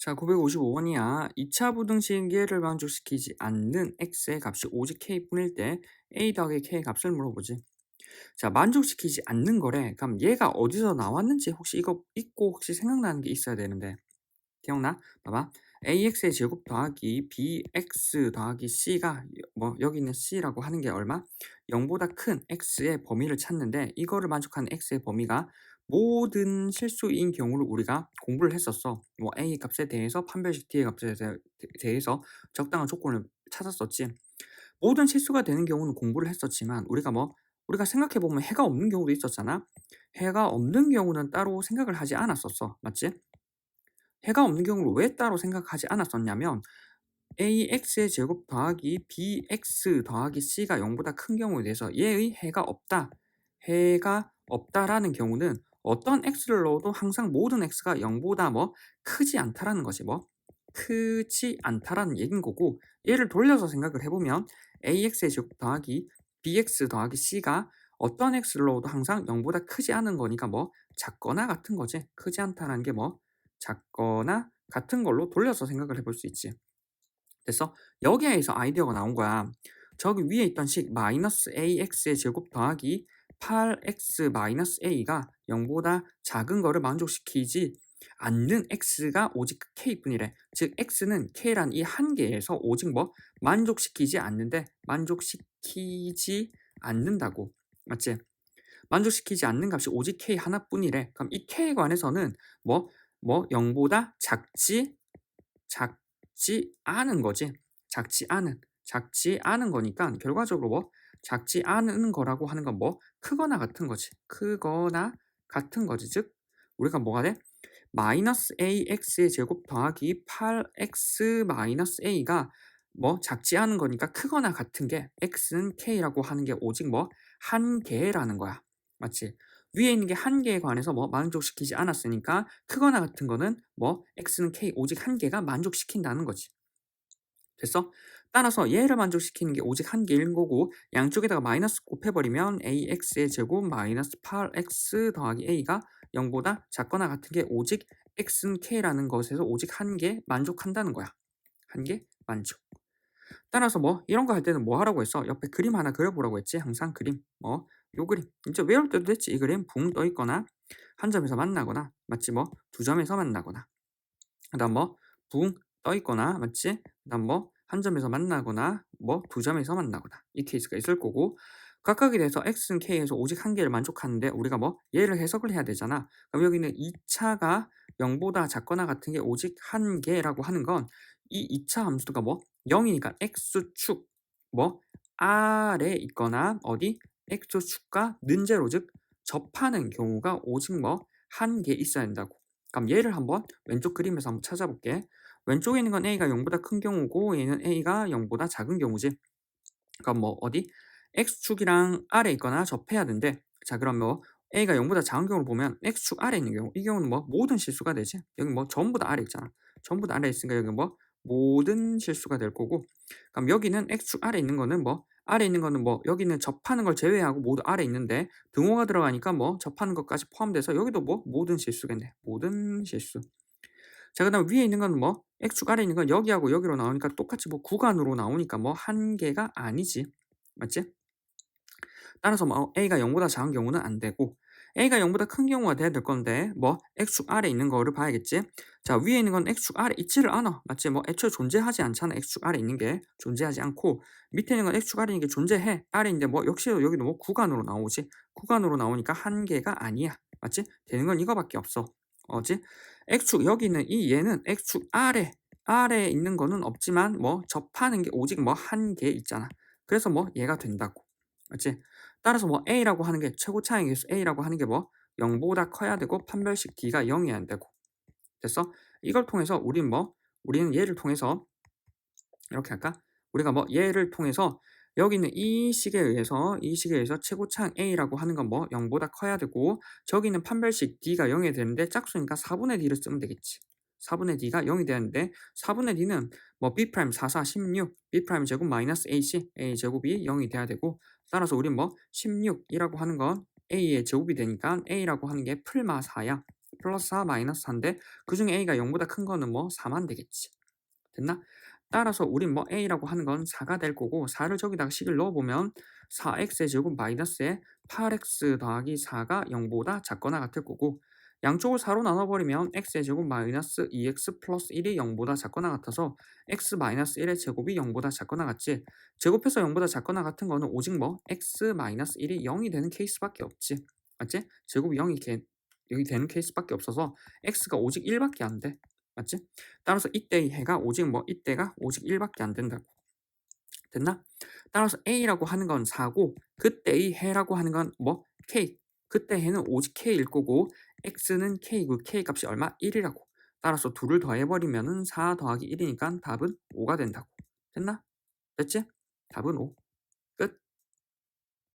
자, 955번이야. 2차 부등식 얘를 만족시키지 않는 x의 값이 오직 k뿐일 때 a 더하기 k 값을 물어보지. 자, 만족시키지 않는 거래. 그럼 얘가 어디서 나왔는지 혹시 이거 있고 혹시 생각나는 게 있어야 되는데. 기억나? 봐봐. ax의 제곱 더하기 bx 더하기 c가 뭐 여기 있는 c라고 하는 게 얼마? 0보다 큰 x의 범위를 찾는데 이거를 만족하는 x의 범위가 모든 실수인 경우를 우리가 공부를 했었어. 뭐 a 값에 대해서 판별식 t의 값에 대해서 적당한 조건을 찾았었지. 모든 실수가 되는 경우는 공부를 했었지만 우리가 뭐 우리가 생각해 보면 해가 없는 경우도 있었잖아. 해가 없는 경우는 따로 생각을 하지 않았었어. 맞지? 해가 없는 경우를 왜 따로 생각하지 않았었냐면 ax의 제곱 더하기 bx 더하기 c가 0보다 큰 경우에 대해서 얘의 해가 없다. 해가 없다라는 경우는 어떤 x를 넣어도 항상 모든 x가 0보다 뭐 크지 않다라는 거지 뭐 크지 않다라는 얘긴 거고 얘를 돌려서 생각을 해보면 ax의 제곱 더하기 bx 더하기 c가 어떤 x를 넣어도 항상 0보다 크지 않은 거니까 뭐 작거나 같은 거지 크지 않다라는 게 뭐 작거나 같은 걸로 돌려서 생각을 해볼 수 있지 됐어? 여기에서 아이디어가 나온 거야 저기 위에 있던 식 마이너스 ax의 제곱 더하기 8x-a가 0보다 작은 거를 만족시키지 않는 x가 오직 k뿐이래. 즉 x는 k란 이 한계에서 오직 뭐 만족시키지 않는데 만족시키지 않는다고. 맞지? 만족시키지 않는 값이 오직 k 하나뿐이래. 그럼 이 k에 관해서는 뭐뭐 0보다 작지 작지 않은 거지. 작지 않은 작지 않은 거니까 결과적으로 뭐 작지 않은 거라고 하는 건 뭐 크거나 같은 거지. 크거나 같은 거지. 즉 우리가 뭐가 돼? 마이너스 ax의 제곱 더하기 8x 마이너스 a가 뭐 작지 않은 거니까 크거나 같은 게 x는 k라고 하는 게 오직 뭐 한 개라는 거야. 맞지? 위에 있는 게 한 개에 관해서 뭐 만족시키지 않았으니까 크거나 같은 거는 뭐 x는 k 오직 한 개가 만족시킨다는 거지. 됐어? 따라서 얘를 만족시키는 게 오직 한 개인 거고 양쪽에다가 마이너스 곱해버리면 ax의 제곱 마이너스 8x 더하기 a가 0보다 작거나 같은 게 오직 x는 k라는 것에서 오직 한 개 만족한다는 거야. 한 개 만족. 따라서 뭐 이런 거 할 때는 뭐 하라고 했어? 옆에 그림 하나 그려보라고 했지. 항상 그림. 뭐 요 그림. 이제 외울 때도 됐지. 이 그림 붕 떠 있거나 한 점에서 만나거나 맞지? 뭐 두 점에서 만나거나 그다음 뭐 붕 떠 있거나 맞지? 그다음 뭐 한 점에서 만나거나 뭐 두 점에서 만나거나 이 케이스가 있을 거고 각각에 대해서 x는 k에서 오직 한 개를 만족하는데 우리가 뭐 얘를 해석을 해야 되잖아. 그럼 여기는 2차가 0보다 작거나 같은 게 오직 한 개라고 하는 건 이 2차 함수가 뭐 0이니까 x축 뭐 아래 있거나 어디 x축과 는제로 즉 접하는 경우가 오직 뭐 한 개 있어야 된다고. 그럼 얘를 한번 왼쪽 그림에서 한번 찾아볼게. 왼쪽에 있는 건 a가 0보다 큰 경우고 얘는 a가 0보다 작은 경우지. 그럼 뭐 어디 x축이랑 아래 있거나 접해야 되는데 자 그럼 뭐 a가 0보다 작은 경우를 보면 x축 아래 있는 경우 이 경우는 뭐 모든 실수가 되지. 여기 뭐 전부 다 아래 있잖아. 전부 다 아래 있으니까 여기 뭐 모든 실수가 될 거고 그럼 여기는 x축 아래 있는 거는 뭐 아래 있는 거는 뭐 여기는 접하는 걸 제외하고 모두 아래 있는데 등호가 들어가니까 뭐 접하는 것까지 포함돼서 여기도 뭐 모든 실수겠네. 모든 실수. 자, 그 다음 위에 있는 건 뭐 x축 아래 있는 건 여기하고 여기로 나오니까 똑같이 뭐 구간으로 나오니까 뭐 한 개가 아니지. 맞지? 따라서 뭐 a가 0보다 작은 경우는 안 되고 a가 0보다 큰 경우가 돼야 될 건데 뭐 x축 아래 있는 거를 봐야겠지. 자 위에 있는 건 x축 아래 있지를 않아. 맞지? 뭐 애초에 존재하지 않잖아. x축 아래 있는 게 존재하지 않고 밑에 있는 건 x축 아래 있는 게 존재해. 아래인데 뭐 역시 여기도 뭐 구간으로 나오지. 구간으로 나오니까 한 개가 아니야. 맞지? 되는 건 이거밖에 없어. 어지? X축 여기 있는 이 얘는 x축 아래 아래에 있는 거는 없지만 뭐 접하는 게 오직 뭐 한 개 있잖아. 그래서 뭐 얘가 된다고. 맞지? 따라서 뭐 a라고 하는 게 최고 차의 개수 a라고 하는 게 뭐 0보다 커야 되고 판별식 d가 0이 안 되고. 됐어? 이걸 통해서 우리는 뭐 우리는 얘를 통해서 이렇게 할까? 우리가 뭐 얘를 통해서 여기 있는 이 식에 의해서 이 식에 의해서 최고차항 a라고 하는 건 뭐 0보다 커야 되고 저기 있는 판별식 d가 0이 되는데 짝수니까 4분의 d를 쓰면 되겠지. 4분의 d가 0이 되는데 4분의 d는 뭐 b' 4, 4, 16, b' 제곱 마이너스 ac, a 제곱이 0이 돼야 되고 따라서 우린 뭐 16이라고 하는 건 a의 제곱이 되니까 a라고 하는 게 풀마 4야. 플러스 4 마이너스 4인데 그 중에 a가 0보다 큰 거는 뭐 4만 되겠지. 됐나? 따라서 우린 뭐 a라고 하는 건 4가 될 거고 4를 저기다가 식을 넣어보면 4x의 제곱 마이너스에 8x 더하기 4가 0보다 작거나 같을 거고 양쪽을 4로 나눠버리면 x의 제곱 마이너스 2x 플러스 1이 0보다 작거나 같아서 x 마이너스 1의 제곱이 0보다 작거나 같지 제곱해서 0보다 작거나 같은 거는 오직 뭐 x 마이너스 1이 0이 되는 케이스밖에 없지 맞지? 제곱이 0이 개, 여기 되는 케이스밖에 없어서 x가 오직 1밖에 안 돼. 맞지? 따라서 이때의 해가 오직 뭐 이때가 오직 1밖에 안 된다고. 됐나? 따라서 a라고 하는 건 4고 그때의 해라고 하는 건 뭐 k. 그때 해는 오직 k일 거고 x는 k고 k 값이 얼마? 1이라고. 따라서 둘을 더해버리면 은 4 더하기 1이니까 답은 5가 된다고. 됐나? 됐지? 답은 5.